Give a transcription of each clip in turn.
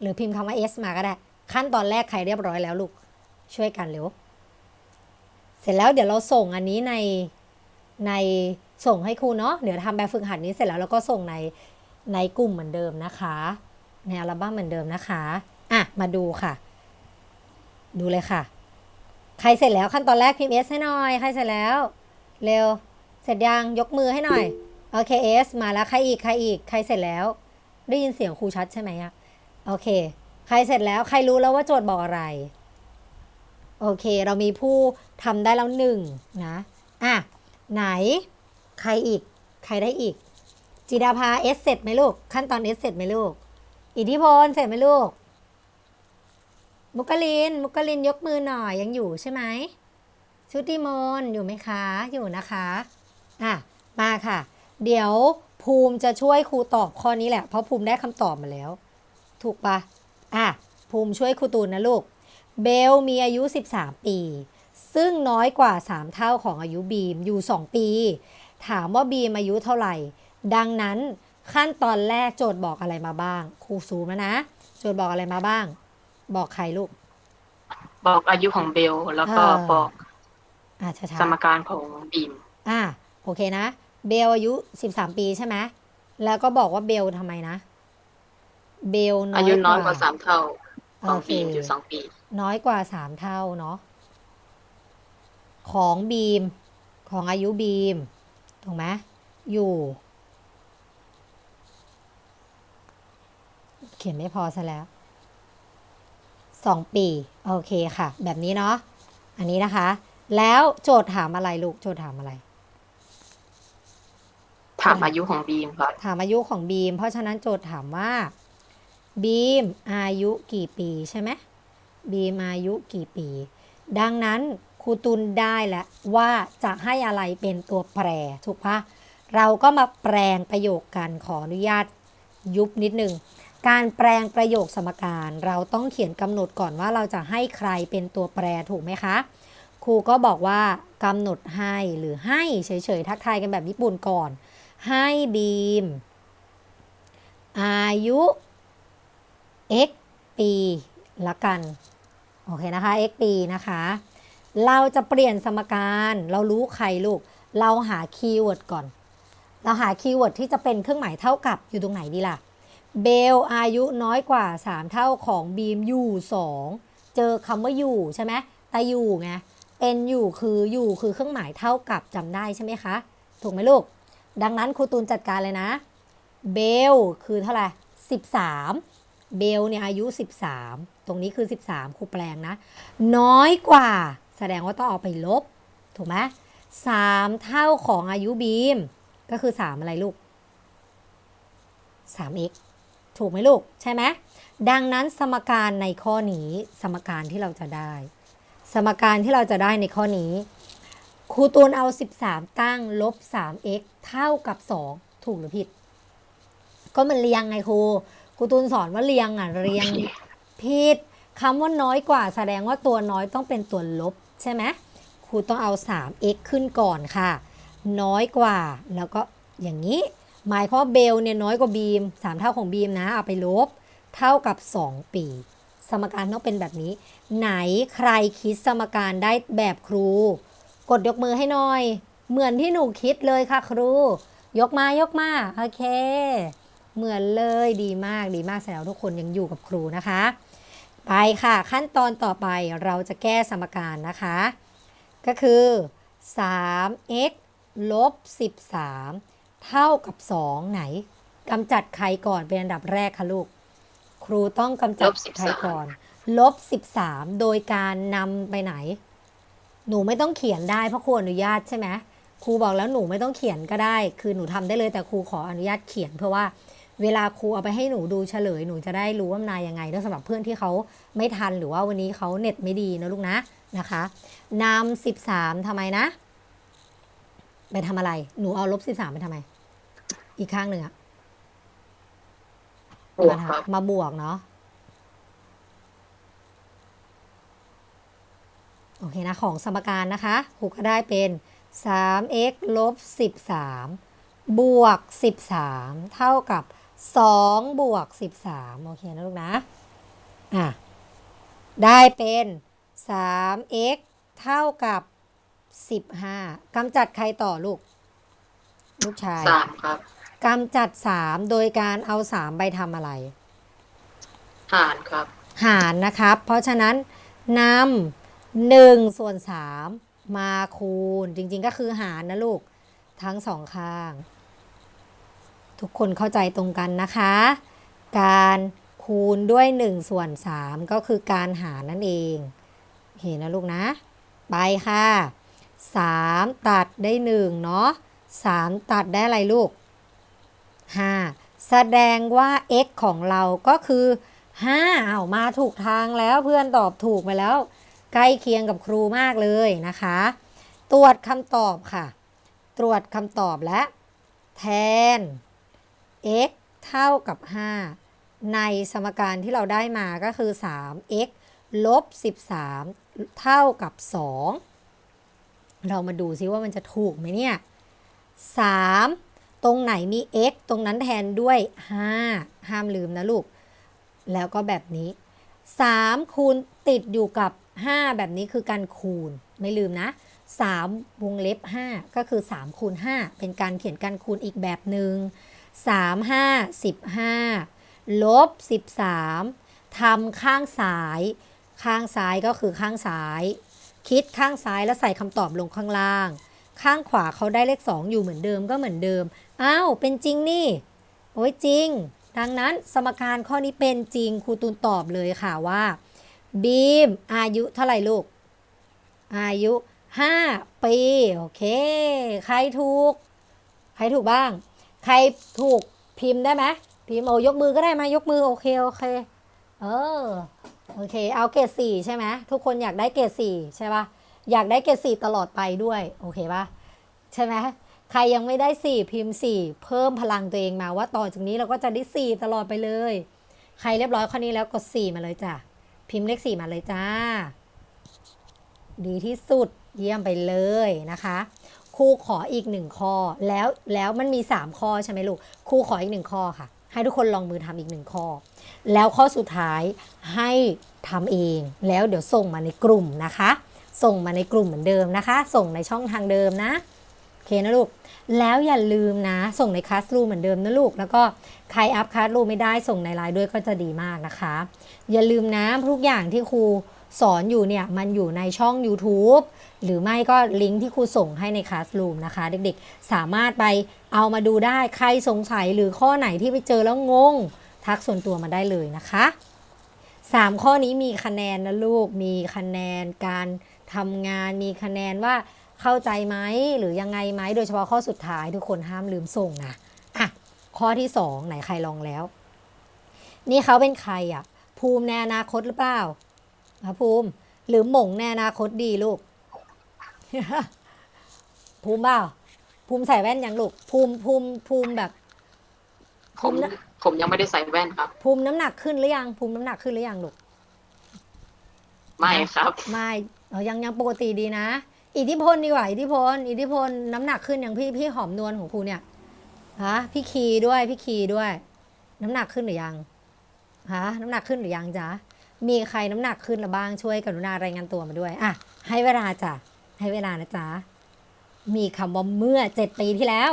หรือพิมพ์คำว่า s มาก็ได้ ขั้นตอนแรกใครเรียบร้อยแล้วลูก ช่วยกันเร็ว เสร็จแล้วเดี๋ยวเราส่งอันนี้ในในส่งให้ครูเนาะ เดี๋ยวทำแบบฝึกหัดนี้เสร็จแล้วเราก็ส่งในในกลุ่มเหมือนเดิมนะคะ ในอัลบั้มเหมือนเดิมนะคะ อะ มาดูค่ะ ดูเลยค่ะ ใครเสร็จแล้วขั้นตอนแรกพิมพ์ S ให้หน่อย ใครเสร็จแล้ว เร็ว เสร็จยัง ยกมือให้หน่อย โอเค S มาแล้ว ใครอีก ใครอีก ใครเสร็จแล้ว ได้ยินเสียงครูชัดใช่ไหมอะ โอเค ใครเสร็จแล้วใครรู้แล้วว่าโจทย์บอกอะไร โอเค เรามีผู้ทำได้แล้วหนึ่งนะอะไหน ใครอีก ใครได้อีก จิดาภาเอสเสร็จไหมลูก ขั้นตอนเอสเสร็จไหมลูก อิทธิพลเสร็จไหมลูก มุกลิน มุกลินยกมือหน่อยยังอยู่ใช่ไหมชุติมนอยู่ไหมคะ อยู่นะคะอะมาค่ะ เดี๋ยวภูมิจะช่วยครูตอบข้อนี้แหละ เพราะภูมิได้คำตอบมาแล้ว ถูกปะอะภูมิช่วยครูตูนนะลูก เบลมีอายุ 13 ปี ซึ่งน้อยกว่า 3 เท่าของอายุบีมอยู่ 2 ปี ถามว่าบีมอายุเท่าไหร่ ดังนั้นขั้นตอนแรกโจทย์บอกอะไรมาบ้าง ครูซูมแล้วนะ โจทย์บอกอะไรมาบ้าง บอกใครลูก บอกอายุของเบล แล้วก็อ่าบอกอะช้าสมการของบีมๆอะโอเคนะ เบลอายุ 13 ปีใช่ไหมแล้วก็บอกว่าเบลทำไมนะ เบลน้อยอายุน้อยกกว่าสามเท่าของโอเคบีมอยู่สองปี น้อยกว่าสามเท่าเนาะของบีม ของอายุบีม ถูกไหมอยู่ เขียนไม่พอซะแล้วสองปี โอเคค่ะ แบบนี้เนาะอันนี้นะคะ แล้วโจทย์ถามอะไรลูก โจทย์ถามอะไร ถามอายุของบีมครับถามอายุของบีม เพราะฉะนั้นโจทย์ถามว่า บีมอายุกี่ปีใช่ไหมบีมอายุกี่ปี ดังนั้นครูตุลได้แล้วว่าจะให้อะไรเป็นตัวแปรถูกปะเราก็มาแปลงประโยคกันขออนุญาตยุบนิดนึง การแปลงประโยคสมการ เราต้องเขียนกำหนดก่อนว่าเราจะให้ใครเป็นตัวแปรถูกไหมคะ ครูก็บอกว่ากำหนดให้หรือให้เฉยๆทักทายกันแบบญี่ปุ่นก่อน ให้บีม อายุ x ปีละกัน โอเคนะคะ x ปีนะคะ เราจะเปลี่ยนสมการ เรารู้ใครลูก เราหาคีย์เวิร์ดก่อน เราหาคีย์เวิร์ดที่จะเป็นเครื่องหมายเท่ากับอยู่ตรงไหนดีล่ะ เบลอายุน้อยกว่า 3 เท่าของบีมอยู่2เจอคำว่าอยู่ใช่ไหมแต่อยู่ไง n อยู่คืออยู่คือเครื่องหมายเท่ากับจำได้ใช่ไหมคะ ถูกไหมลูก ดังนั้นครูตูนจัดการเลยนะ เบลคือเท่าไหร่13 เบลเนี่ยอายุ 13 ตรงนี้คือ 13ครูแปลงนะ น้อยกว่า แสดงว่าต้องเอาไปลบ ถูกไหมสามเท่าของอายุบีม ก็คือ 3 อะไรลูก 3x ถูกไหมลูก ใช่ไหมดังนั้นสมการในข้อนี้ สมการที่เราจะได้ สมการที่เราจะได้ในข้อนี้ครูตูนเอา 13 ตั้งลบ 3x เท่ากับ 2 ถูกหรือผิด ก็มันเรียงไงครู ครูตูนสอนว่าเรียงอะเรียงผิดคำว่าน้อยกว่า แสดงว่าตัวน้อยต้องเป็นตัวลบใช่ไหมครูต้องเอา 3x ขึ้นก่อนค่ะ น้อยกว่า แล้วก็อย่างนี้ หมายความเบลเนี่ยน้อยกว่าบีม 3 เท่าของบีมนะ เอาไปลบ เท่ากับ 2 ปี สมการต้องเป็นแบบนี้ ไหนใครคิดสมการได้แบบครู กดยกมือให้หน่อย เหมือนที่หนูคิดเลยค่ะครู ยกมายกมา โอเค เหมือนเลยดีมากดีมากแสดงว่าทุกคนยังอยู่กับครูนะคะ ไปค่ะขั้นตอนต่อไปเราจะแก้สมการนะคะ ก็คือ 3x ลบ 13 เท่ากับ 2 ไหนกำจัดใครก่อนเป็นอันดับแรกคะลูก ครูต้องกำจัดลบ13ใครก่อน ลบ 13 โดยการนำไปไหน หนูไม่ต้องเขียนได้เพราะครูอนุญาตใช่ไหมครูบอกแล้วหนูไม่ต้องเขียนก็ได้ คือหนูทำได้เลยแต่ครูขออนุญาตเขียนเพื่อว่า เวลาครูเอาไปให้หนูดูเฉลย หนูจะได้รู้ว่ามันมายังไงแล้วสำหรับเพื่อนที่เขาไม่ทันหรือว่าวันนี้เขาเน็ตไม่ดีนะลูกนะนะคะนำสิบสามทำไมนะ ไปทำอะไร หนูเอาลบสิบสามไปทำไม อีกข้างหนึ่งอะบวกครับมาบวกเนาะโอเคนะ ของสมการนะคะครูก็ได้เป็น 3x ลบ 13 บวก 13 เท่ากับ 2 บวก 13 โอเคนะลูกนะ อะ ได้เป็น 3x เท่ากับ 15กำจัดใครต่อลูก ลูกชายสามครับกำจัด 3 โดยการเอา 3 ไปทำอะไร หารครับ หารนะครับ เพราะฉะนั้นนำหนึ่งส่วนสามมาคูณ จริงๆก็คือหารนะลูก ทั้งสองข้าง ทุกคนเข้าใจตรงกันนะคะ การคูณด้วย1ส่วน3ก็คือการหารนั่นเองเห็นนะลูกนะ ไปค่ะ 3 ตัดได้1เนาะ3ตัดได้อะไรลูก 5 แสดงว่า x ของเราก็คือ 5 เอามาถูกทางแล้วเพื่อนตอบถูกไปแล้ว ใกล้เคียงกับครูมากเลยนะคะ ตรวจคำตอบค่ะ ตรวจคำตอบและ แทน x เท่ากับ 5 ในสมการที่เราได้มาก็คือ 3x ลบ 13 เท่ากับ 2 เรามาดูซิว่ามันจะถูกไหมเนี่ย 3 ตรงไหนมี x ตรงนั้นแทนด้วย 5 ห้ามลืมนะลูก แล้วก็แบบนี้ 3 คูณติดอยู่กับ 5 แบบนี้คือการคูณ ไม่ลืมนะ 3 วงเล็บ 5 ก็คือ 3 คูณ 5 เป็นการเขียนการคูณอีกแบบหนึง่ง 3 5 15 ลบ 13 ทำข้างซ้าย ข้างซ้ายก็คือข้างซ้าย คิดข้างซ้ายแล้วใส่คำตอบลงข้างล่าง ข้างขวาเขาได้เลข 2 อยู่เหมือนเดิมก็เหมือนเดิม อ้าว เป็นจริงนี่ โอ้ยจริง ดังนั้นสมการข้อนี้เป็นจริงครูตูนตอบเลยค่ะว่าบีมอายุเท่าไหร่ลูก อายุ 5 ปี โอเค ใครถูก ใครถูกบ้าง ใครถูกพิมพ์ได้ไหมพิมพ์โอยกมือก็ได้มายกมือโอเคโอเค เออโอเค เอาเกรดสี่ใช่ไหมทุกคนอยากได้เกรดสี่ใช่ปะอยากได้เกรดสี่ตลอดไปด้วยโอเคปะใช่ไหมใครยังไม่ได้สี่พิมพ์สี่เพิ่มพลังตัวเองมาว่าต่อจากนี้เราก็จะได้สี่ตลอดไปเลย ใครเรียบร้อยข้อนี้แล้วกดสี่มาเลยจ้ะพิมพ์เลขสี่มาเลยจ้า ดีที่สุดเยี่ยมไปเลยนะคะ ครูขออีกหนึ่งข้อแล้วแล้วมันมีสามข้อใช่ไหมลูกครูขออีกหนึ่งข้อค่ะ ให้ทุกคนลองมือทำอีกหนึ่งข้อ แล้วข้อสุดท้ายให้ทำเองแล้วเดี๋ยวส่งมาในกลุ่มนะคะ ส่งมาในกลุ่มเหมือนเดิมนะคะ ส่งในช่องทางเดิมนะโอเคนะลูกแล้วอย่าลืมนะ ส่งในคลาสรูมเหมือนเดิมนะลูก แล้วก็ใครอัพคลาสรูมไม่ได้ส่งในไลน์ด้วยก็จะดีมากนะคะ อย่าลืมนะทุกอย่างที่ครู สอนอยู่เนี่ยมันอยู่ในช่อง YouTube หรือไม่ก็ลิงก์ที่ครูส่งให้ในคลาสรูมนะคะ เด็กๆ สามารถไปเอามาดูได้ใครสงสัยหรือข้อไหนที่ไปเจอแล้วงง ทักส่วนตัวมาได้เลยนะคะสามข้อนี้มีคะแนนนะลูก มีคะแนนการทำงาน มีคะแนนว่าเข้าใจไหมหรือยังไงไหมโดยเฉพาะข้อสุดท้ายทุกคนห้ามลืมส่งนะอะข้อที่สองไหนใครลองแล้ว นี่เขาเป็นใครอะ ภูมิในอนาคตหรือเปล่า อะภูมิ หรือหม่งในอนาคตดีลูก ภูมิเปล่าภูมิใส่แว่นยังลูก ภูมิภูมิภูมิแบบ ผภูมมินะ ผมยังไม่ได้ใส่แว่นครับ ภูมิน้ำหนักขึ้นหรือยัง ภูมิน้ำหนักขึ้นหรือยังลูก ไม่ครับ ไม่เออยังยังปกติดีนะ อิทธิพลดีกว่า อิทธิพล อิทธิพลน้ำหนักขึ้นอย่างพี่พี่หอมนวลของครูเนี่ยฮะพี่คีด้วยพี่คีด้วย น้ำหนักขึ้นหรือยังฮะน้ำหนักขึ้นหรือยังจ๊ะ มีใครน้ำหนักขึ้นหรือบ้างช่วยกรุณารายงานตัวมาด้วยอะให้เวลาจ้ะให้เวลานะจ๊ะมีคำว่าเมื่อเจ็ดปีที่แล้ว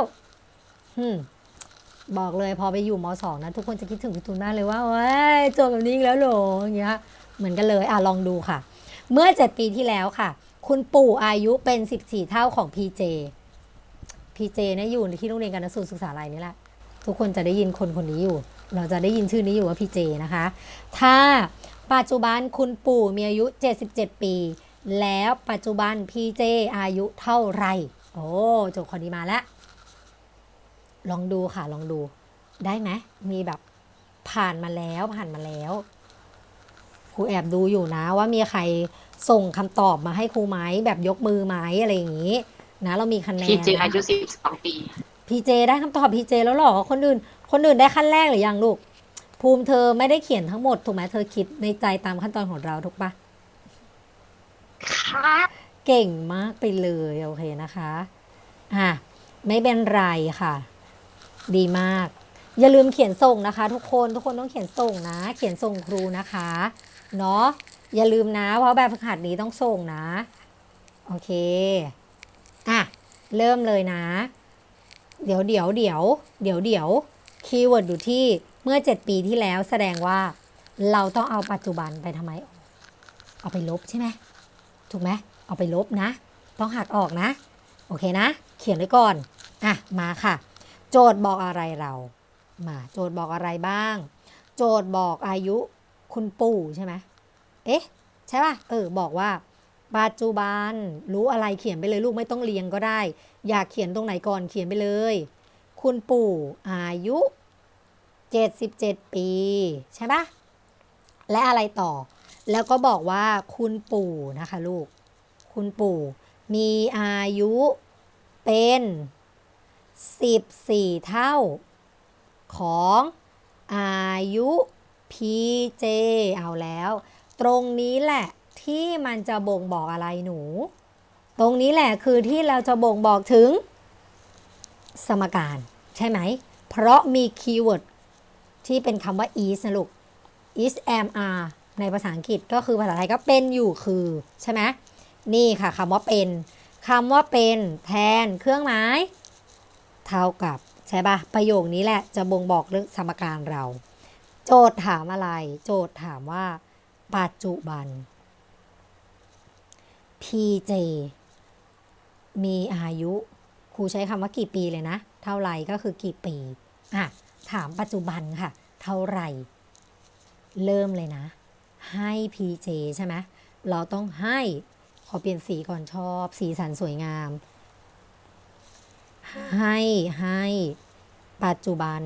อืมบอกเลยพอไปอยู่มสองนะ ทุกคนจะคิดถึงพี่ตูนมากเลยว่าเว้ยจบแบบนี้แล้วหรออย่างเงี้ยเหมือนกันเลยอะลองดูค่ะ เมื่อ7ปีที่แล้วค่ะ คุณปู่อายุเป็น14เท่าของ PJ PJ เจเนี่ยอยู่ที่โรงเรียนการสูตรศึกษาลัยนี่แหละ ทุกคนจะได้ยินคนคนนี้อยู่ เราจะได้ยินชื่อนี้อยู่ว่า PJ นะคะ ถ้า ปัจจุบันคุณปู่มีอายุ 77 ปี แล้วปัจจุบัน PJ อายุเท่าไหร่ โอ้โจทย์ข้อนี้มาแล้ว ลองดูค่ะลองดูได้ไหมมีแบบผ่านมาแล้วผ่านมาแล้วครูแอบดูอยู่นะว่ามีใครส่งคำตอบมาให้ครูไหมแบบยกมือไหมอะไรอย่างนี้ นะ เรามีคะแนนพี่เจนะอายุสิบสองปี พีเจได้คำตอบพีเจแล้วเหรอคนอื่น คนอื่นได้ขั้นแรกหรือยังลูก ภูมิเธอไม่ได้เขียนทั้งหมด ถูกไหมเธอคิดในใจตามขั้นตอนของเราถูกปะครับเก่งมากไปเลยโอเคนะคะอะไม่เป็นไรค่ะ ดีมาก อย่าลืมเขียนส่งนะคะ ทุกคนทุกคนต้องเขียนส่งนะ เขียนส่งครูนะคะเนาะอย่าลืมนะเพราะแบบฝึกหัดนี้ต้องส่งนะ โอเคอะเริ่มเลยนะ เดี๋ยวเดี๋ยวเดี๋ยวเดี๋ยวเดี๋ยวคีย์เวิร์ดอยู่ที่ เมื่อ 7 ปีที่แล้วแสดงว่าเราต้องเอาปัจจุบันไปทำไม เอาไปลบใช่ไหมถูกไหมเอาไปลบนะ ต้องหักออกนะ โอเคนะ เขียนไว้ก่อน อะ มาค่ะ โจทย์บอกอะไรเรา มาโจทย์บอกอะไรบ้าง โจทย์บอกอายุคุณปู่ใช่ไหมเอ๊ะ ใช่ป่ะ เออ บอกว่าปัจจุบันรู้อะไรเขียนไปเลยลูกไม่ต้องเรียงก็ได้ อยากเขียนตรงไหนก่อนเขียนไปเลย คุณปู่อายุ 77 ปี ใช่ปะและอะไรต่อ แล้วก็บอกว่าคุณปู่นะคะลูก คุณปู่มีอายุเป็น 14 เท่า ของอายุ PJ เอาแล้ว ตรงนี้แหละที่มันจะบ่งบอกอะไรหนู ตรงนี้แหละคือที่เราจะบ่งบอกถึงสมการ ใช่ไหม เพราะมีคีย์เวิร์ด ที่เป็นคำว่า is นะลูก is am are ในภาษาอังกฤษก็คือภาษาไทยก็เป็นอยู่คือใช่ไหมนี่ค่ะคำว่าเป็นคำว่าเป็นแทนเครื่องหมายเท่ากับใช่ปะประโยคนี้แหละจะบ่งบอกเรื่องสมการเรา โจทย์ถามอะไร โจทย์ถามว่า ปัจจุบัน PJ มีอายุครูใช้คำว่ากี่ปีเลยนะ เท่าไรก็คือกี่ปี อะ ถามปัจจุบันค่ะ เท่าไหร่ เริ่มเลยนะ ให้ PJ ใช่ไหมเราต้องให้ ขอเปลี่ยนสีก่อนชอบ สีสันสวยงาม ให้ให้ปัจจุบัน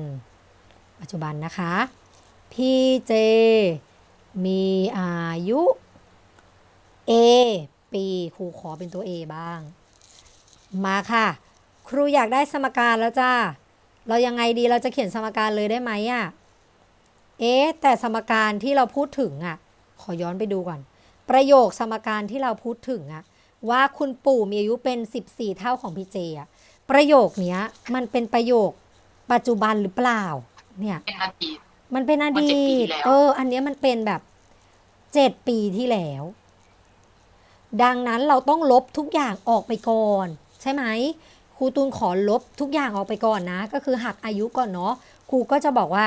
ปัจจุบันนะคะ PJ มีอายุ A ปีครูขอเป็นตัว A บ้าง มาค่ะ ครูอยากได้สมการแล้วจ้า เรายังไงดีเราจะเขียนสมการเลยได้ไหมอะ เอ๊ะแต่สมการที่เราพูดถึงอะ ขอย้อนไปดูก่อน ประโยคสมการที่เราพูดถึงอะ ว่าคุณปู่มีอายุเป็น 14 เท่าของพี่เจอะ ประโยคเนี้ย มันเป็นประโยคปัจจุบันหรือเปล่า เนี่ย เป็นอดีต มันเป็นอมันดีเจ็ดปีตแล้วเออ อันเนี้ยมันเป็นแบบเจ็ดปีที่แล้ว ดังนั้นเราต้องลบทุกอย่างออกไปก่อน ใช่ไหมค รูตูนขอลบทุกอย่างออกไปก่อนนะ ก็คือหักอายุก่อนเนาะครูก็จะบอกว่า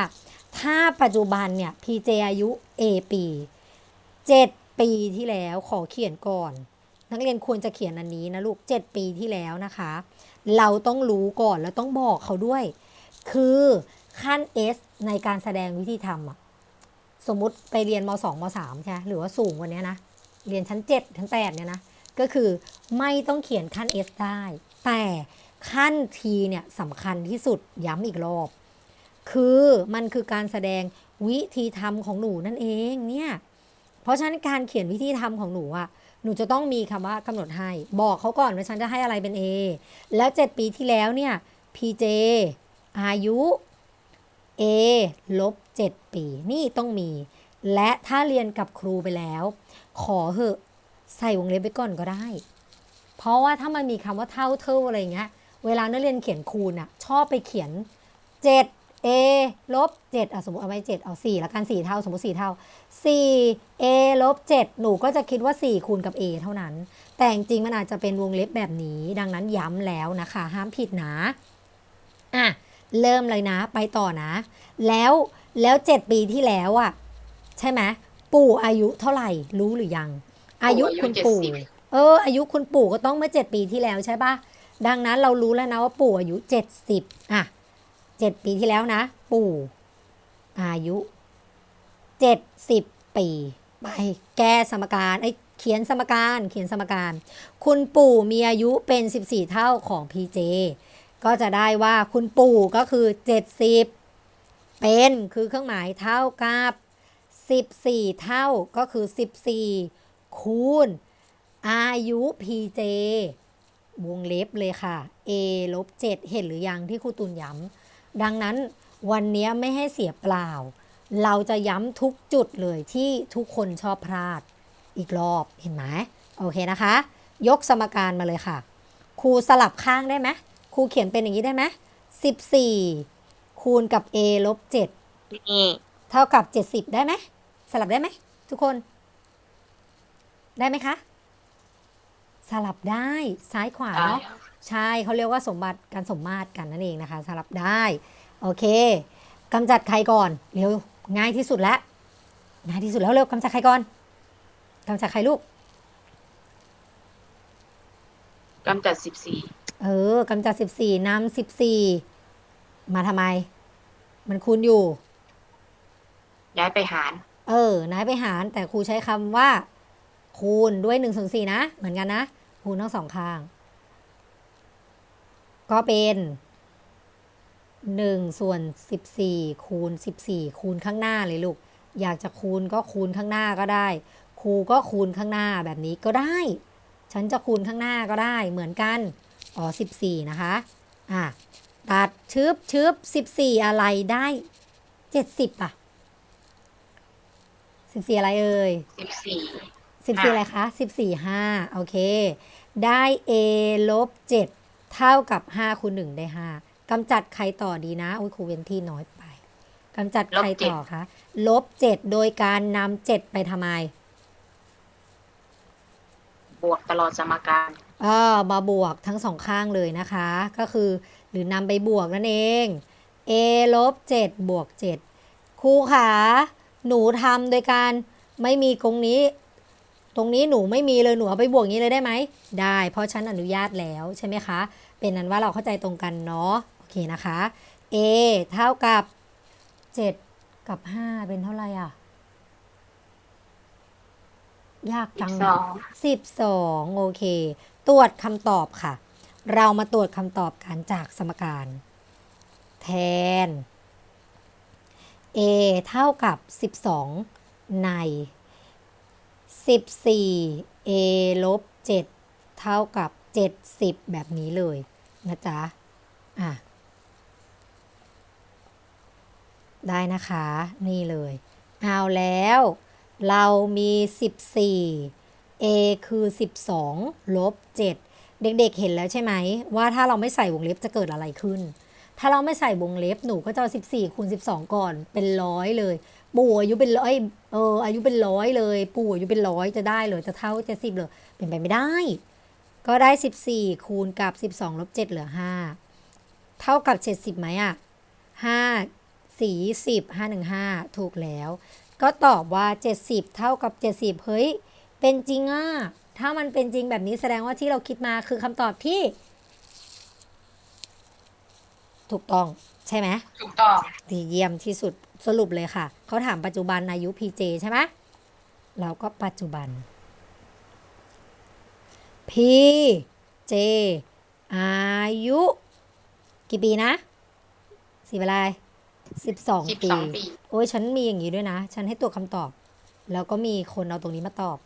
ถ้าปัจจุบันเนี่ย PJ อายุ A ปี 7 ปีที่แล้วขอเขียนก่อน นักเรียนควรจะเขียนอันนี้นะลูก 7 ปีที่แล้วนะคะ เราต้องรู้ก่อนแล้วต้องบอกเขาด้วย คือขั้น S ในการแสดงวิธีทำอะสมมติไปเรียนม 2 ม 3 ใช่ไหมหรือว่าสูงกว่านี้นะ เรียนชั้น 7 ชั้น8เนี่ยนะ ก็คือไม่ต้องเขียนขั้น S ได้ แต่ ขั้น T เนี่ยสำคัญที่สุดย้ำอีกรอบ คือมันคือการแสดงวิธีทำของหนูนั่นเองเนี่ยเพราะฉะนั้นการเขียนวิธีทำของหนูอะหนูจะต้องมีคำว่ากำหนดให้ บอกเขาก่อนว่าฉันจะให้อะไรเป็น A แล้ว 7 ปีที่แล้วเนี่ย PJ อายุ A ลบ7ปี นี่ต้องมี และถ้าเรียนกับครูไปแล้ว ขอเหอะใส่วงเล็บไปก่อนก็ได้ เพราะว่าถ้ามันมีคำว่าเท่าเท่าอะไรเงี้ย เวลานักเรียนเขียนคูณอะชอบไปเขียน 7 A ลบ7อะสมมติเอาไว้7เอา4แล้วกัน4เท่า สมมติ4เท่า 4 A ลบ7หนูก็จะคิดว่า 4 คูณกับ A เท่านั้น แต่จริงๆมันอาจจะเป็นวงเล็บแบบนี้ ดังนั้นย้ำแล้วนะคะ ห้ามผิดนะอะเริ่มเลยนะไปต่อนะ แล้วแล้วเจ็ดปีที่แล้วอะใช่ไหมปู่อายุเท่าไหร่รู้หรือยัง อายุคุณปู่เอออายุคุณปู่ก็ต้องเมื่อเจ็ดปีที่แล้วใช่ปะ ดังนั้นเรารู้แล้วนะว่าปู่อายุเจ็ดสิบอะเจ็ดปีที่แล้วนะ ปู่อายุเจ็ดสิบปี ไปแก้สมการไอ้เขียนสมการเขียนสมการ คุณปู่มีอายุเป็น 14 เท่าของ PJ ก็จะได้ว่าคุณปู่ก็คือ 70 เป็นคือเครื่องหมายเท่ากับ 14 เท่าก็คือ 14 คูณ อายุ PJ วงเล็บเลยค่ะ A ลบ7เห็นหรือยังที่ครูตุนย้ำดังนั้นวันนี้ไม่ให้เสียเปล่า เราจะย้ำทุกจุดเลยที่ทุกคนชอบพลาดอีกรอบเห็นไหมโอเคนะคะ ยกสมการมาเลยค่ะ ครูสลับข้างได้ไหมครูเขียนเป็นอย่างนี้ได้ไหม14คคูณกับ a ลบเจ็ดนี่เท่ากับเจ็ดสิบได้ไหมสลับได้ไหมทุกคน ได้ไหมคะส ลับได้ซ้ายขวาได้เนาะครับใช่เขาเรียกว่าสมบัติการสมมาตรกันนั่นเองนะคะ สลับได้ โอเคกำจัดใครก่อนเร็วง่ายที่สุดแล้วง่ายที่สุดแล้วเร็วกำจัดใครก่อนกำจัดใครลูกกำจัดสิบสี่เออกำจัดสิบสี่นำสิบสี่มาทำไม มันคูณอยู่ ย้ายไปหาร เออนายไปหารแต่ครูใช้คำว่า คูณด้วยหนึ่งส่วนสี่นะ เหมือนกันนะ คูณทั้งสองข้าง ก็เป็นหนึ่งส่วนสิบสี่คูณสิบสี่คูณข้างหน้าเลยลูก อยากจะคูณก็คูณข้างหน้าก็ได้ ครูก็คูณข้างหน้าแบบนี้ก็ได้ ฉันจะคูณข้างหน้าก็ได้เหมือนกัน อ๋อสิบสี่นะคะ อะ ตัดชึบชึบสิบสี่อะไรได้เจ็ดสิบอะสิบสี่อะไรเอ่ยสิ บสี่สิบสี่อะไรคะสิบสี่ห้าโอเค ได้ a ลบเจ็ดเท่ากับห้าคูณหนึ่งได้ห้ากำจัดใครต่อดีนะ อุ้ยครูเว้นที่น้อยไปกำจัดใครต่อคะ ลบเจ็ดโดยการนำเจ็ดไปทำไม บวกตลอดสมการเออมาบวกทั้งสองข้างเลยนะคะ ก็คือหรือนำไปบวกนั่นเอง a ลบ7บวก7ครูขาหนูทำโดยการไม่มีตรงนี้ ตรงนี้หนูไม่มีเลยหนูเอาไปบวกงนี้เลยได้ไหมได้ เพราะฉันอนุญาตแล้วใช่ไหมคะ เป็นนั้นว่าเราเข้าใจตรงกันเนาะโอเคนะคะ a เท่ากับ 7 กับ 5 เป็นเท่าไหร่อะ ยากจังสิบสองโอเค ตรวจคำตอบค่ะ เรามาตรวจคำตอบกันจากสมการ แทน a เท่ากับ 12 ใน 14 a ลบ7เท่ากับ 70 แบบนี้เลยนะจ๊ะ อะ ได้นะคะ นี่เลย เอาแล้ว เรามี 14 a คือ 12 ลบ 7 เด็กๆ เห็นแล้วใช่ไหม ว่าถ้าเราไม่ใส่วงเล็บจะเกิดอะไรขึ้น ถ้าเราไม่ใส่วงเล็บหนูก็จะ14คูณ12 ก่อนเป็นร้อยเลยปู่อายุเป็นร้อย เอออายุเป็นร้อยเลย ปู่อายุเป็นร้อยจะได้เลยจะเท่าจะสิบเลยเป็นไปไม่ได้ ก็ได้14คูณกับ12ลบ7เหลือ5เท่ากับ70ไหมอะ5 4 10 5 1 5ถูกแล้ว ก็ตอบว่า70เท่ากับ70เฮ้ย เป็นจริงอะถ้ามันเป็นจริงแบบนี้แสดงว่าที่เราคิดมาคือคำตอบที่ ถูกต้องใช่ไหมถูกต้องดีเยี่ยมที่สุด สรุปเลยค่ะ เขาถามปัจจุบันอายุ PJ ใช่ไหมเราก็ปัจจุบัน PJ อายุ กี่ปีนะสี่เวลาสิบสองสิบปีสองปี โอ้ยฉันมีอย่างนี้ด้วยนะ ฉันให้ตัวคำตอบ แล้วก็มีคนเอาตรงนี้มาตอบ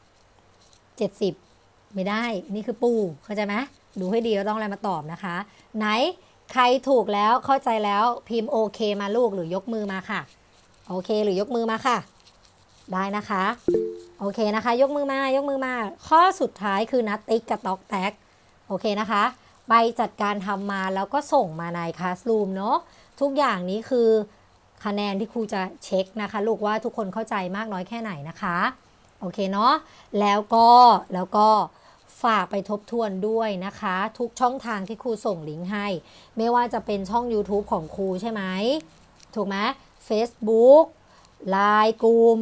เจ็ดสิบไม่ได้ นี่คือปูเข้าใจไหมดูให้ดีว่าต้องอะไรมาตอบนะคะ ไหนใครถูกแล้วเข้าใจแล้วพิมพ์โอเคมาลูกหรือยกมือมาค่ะ โอเคหรือยกมือมาค่ะ ได้นะคะ โอเคนะคะ ยกมือมายกมือมา ข้อสุดท้ายคือนัดติ๊กกับตอกแท็กโอเคนะคะไปจัดการทำมาแล้วก็ส่งมาในคลาส r ูมเนาะทุกอย่างนี้คือคะแนนที่ครูจะเช็คนะคะ ลูกว่าทุกคนเข้าใจมากน้อยแค่ไหนนะคะ โอเคเนาะแล้วก็แล้วก็ฝากไปทบทวนด้วยนะคะ ทุกช่องทางที่ครูส่งลิงก์ให้ ไม่ว่าจะเป็นช่อง YouTube ของครูใช่ไหมถูกไหม Facebook ไลน์กลุ่ม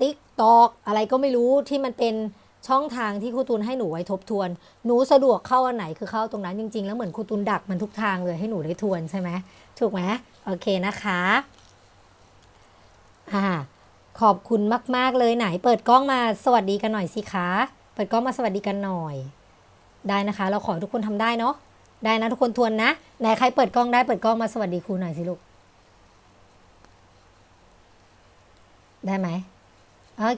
ติ๊กตอกอะไรก็ไม่รู้ที่มันเป็นช่องทางที่ครูตูนให้หนูไว้ทบทวน หนูสะดวกเข้าอันไหนคือเข้าตรงนั้นจริง ๆ แล้วเหมือนครูตูนดักมันทุกทางเลยให้หนูได้ทวนใช่ไหมถูกไหมโอเคนะคะอ่าขอบคุณมาก ๆ เลยไหน เปิดกล้องมาสวัสดีกันหน่อยสิคะเปิดกล้องมาสวัสดีกันหน่อย ได้นะคะ เราขอให้ทุกคนทำได้เนาะได้นะทุกคนทวนนะไหนใครเปิดกล้องได้เปิดกล้องมาสวัสดีครูหน่อยสิลูก ได้ไหม